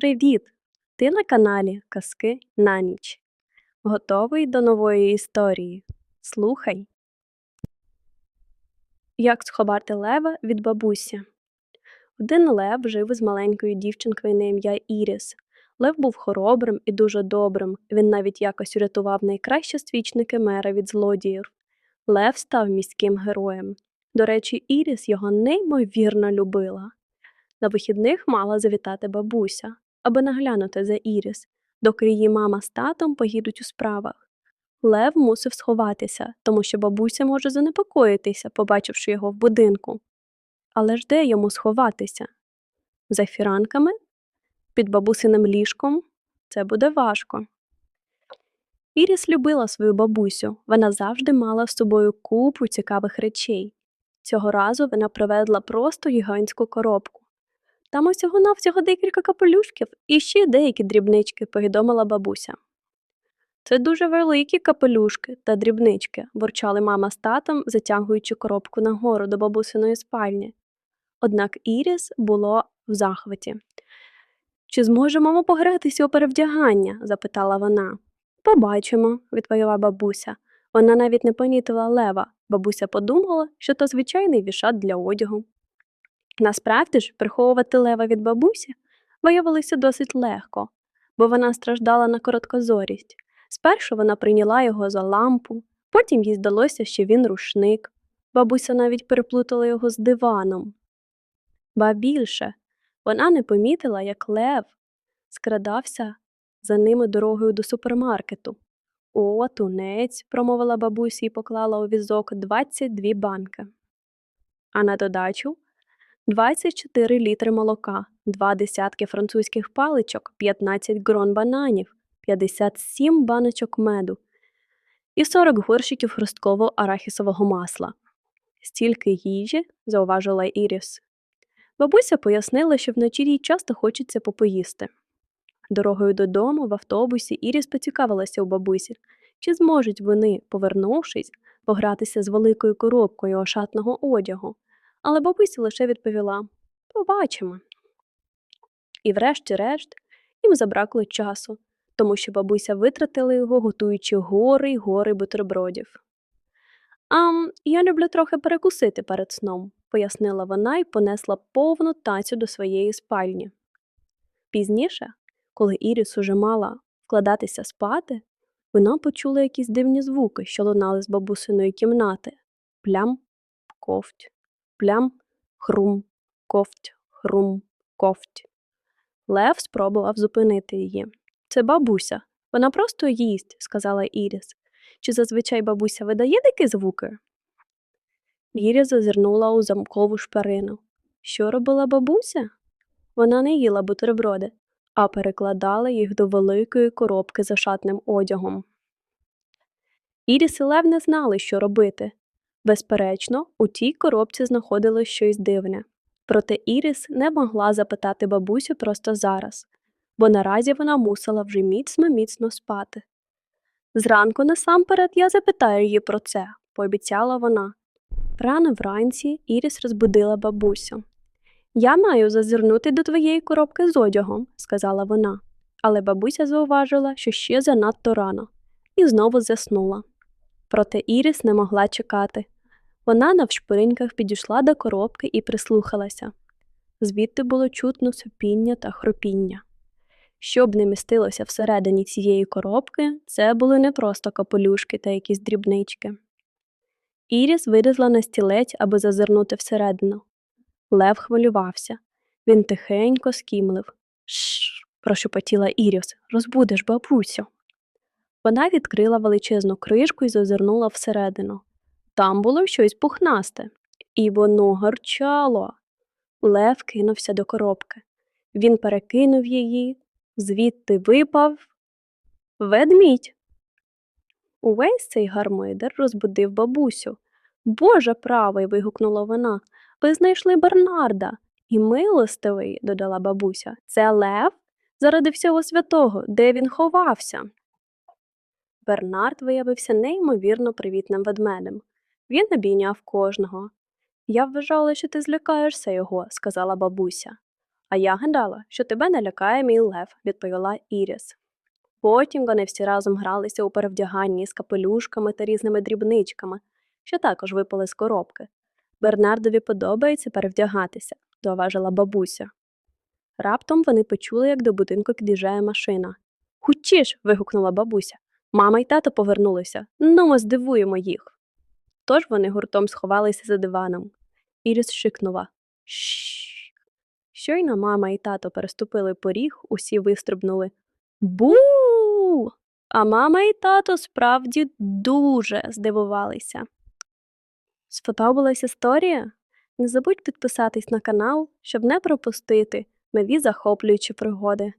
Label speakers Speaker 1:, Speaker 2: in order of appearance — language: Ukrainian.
Speaker 1: Привіт! Ти на каналі Казки на ніч. Готовий до нової історії? Слухай. Як сховати лева від бабусі? Один лев жив із маленькою дівчинкою на ім'я Іріс. Лев був хоробрим і дуже добрим. Він навіть якось урятував найкращі свічники мера від злодіїв. Лев став міським героєм. До речі, Іріс його неймовірно любила. На вихідних мала завітати бабуся, аби наглянути за Іріс, доки її мама з татом поїдуть у справах. Лев мусив сховатися, тому що бабуся може занепокоїтися, побачивши його в будинку. Але ж де йому сховатися? За фіранками? Під бабусиним ліжком? Це буде важко. Іріс любила свою бабусю, вона завжди мала з собою купу цікавих речей. Цього разу вона привезла просто гігантську коробку. Там усього навсього декілька капелюшків і ще деякі дрібнички, повідомила бабуся. Це дуже великі капелюшки та дрібнички, ворчали мама з татом, затягуючи коробку нагору до бабусиної спальні. Однак Іріс було в захваті. Чи зможемо ми погратися у перевдягання? запитала вона. Побачимо, відповіла бабуся. Вона навіть не помітила лева. Бабуся подумала, що то звичайний вішат для одягу. Насправді ж, приховувати лева від бабусі виявилося досить легко, бо вона страждала на короткозорість. Спершу вона прийняла його за лампу, потім їй здалося, що він рушник. Бабуся навіть переплутала його з диваном. Ба більше, вона не помітила, як лев скрадався за ними дорогою до супермаркету. О, тунець, промовила бабуся і поклала у візок 22 банки. А на додачу 24 літри молока, 2 десятки французьких паличок, 15 грон бананів, 57 баночок меду і 40 горщиків хрусткового арахісового масла. Стільки їжі, зауважила Іріс. Бабуся пояснила, що вночі їй часто хочеться попоїсти. Дорогою додому в автобусі Іріс поцікавилася у бабусі, чи зможуть вони, повернувшись, погратися з великою коробкою ошатного одягу. Але бабуся лише відповіла Побачимо. І врешті-решт їм забракло часу, тому що бабуся витратила його, готуючи гори й гори бутербродів. А я люблю трохи перекусити перед сном, пояснила вона і понесла повну тацю до своєї спальні. Пізніше, коли Іріс уже мала вкладатися спати, вона почула якісь дивні звуки, що лунали з бабусиної кімнати плям, ковть, плям, хрум, ковть, хрум, ковть. Лев спробував зупинити її. Це бабуся. Вона просто їсть, сказала Іріс. Чи зазвичай бабуся видає такі звуки? Іріс зазирнула у замкову шпарину. Що робила бабуся? Вона не їла бутерброди, а перекладала їх до великої коробки за шатним одягом. Іріс і Лев не знали, що робити. Безперечно, у тій коробці знаходилось щось дивне. Проте Іріс не могла запитати бабусю просто зараз, бо наразі вона мусила вже міцно міцно спати. Зранку насамперед я запитаю її про це, пообіцяла вона. Рано вранці Іріс розбудила бабусю. Я маю зазирнути до твоєї коробки з одягом, сказала вона, але бабуся зауважила, що ще занадто рано, і знову заснула. Проте Іріс не могла чекати. Вона навшпиньках підійшла до коробки і прислухалася. Звідти було чутно сопіння та хропіння. Щоб не містилося всередині цієї коробки, це були не просто капелюшки та якісь дрібнички. Іріс вилізла на стілець, аби зазирнути всередину. Лев хвилювався. Він тихенько скімлив. Шш, прошепотіла Іріс, розбудеш бабусю. Вона відкрила величезну кришку і зазирнула всередину. Там було щось пухнасте, і воно гарчало. Лев кинувся до коробки. Він перекинув її, звідти випав ведмідь. Увесь цей гармидер розбудив бабусю. Боже правий. вигукнула вона. Ви знайшли Бернарда. І милостивий, додала бабуся. Це Лев? Заради всього святого, де він ховався? Бернард виявився неймовірно привітним ведмедем. Він обійняв кожного. Я вважала, що ти злякаєшся його, сказала бабуся. А я гадала, що тебе не лякає мій лев, відповіла Іріс. Потім вони всі разом гралися у перевдяганні з капелюшками та різними дрібничками, що також випали з коробки. Бернардові подобається перевдягатися, зауважила бабуся. Раптом вони почули, як до будинку під'їжджає машина. Хучіш. вигукнула бабуся. Мама й тато повернулися. Ну, ми здивуємо їх. Тож вони гуртом сховалися за диваном. Іріс шикнула. Шш. Щойно мама і тато переступили поріг, усі вистрибнули. Бу. А мама і тато справді дуже здивувалися. Сподобалась історія? Не забудь підписатись на канал, щоб не пропустити нові захоплюючі пригоди.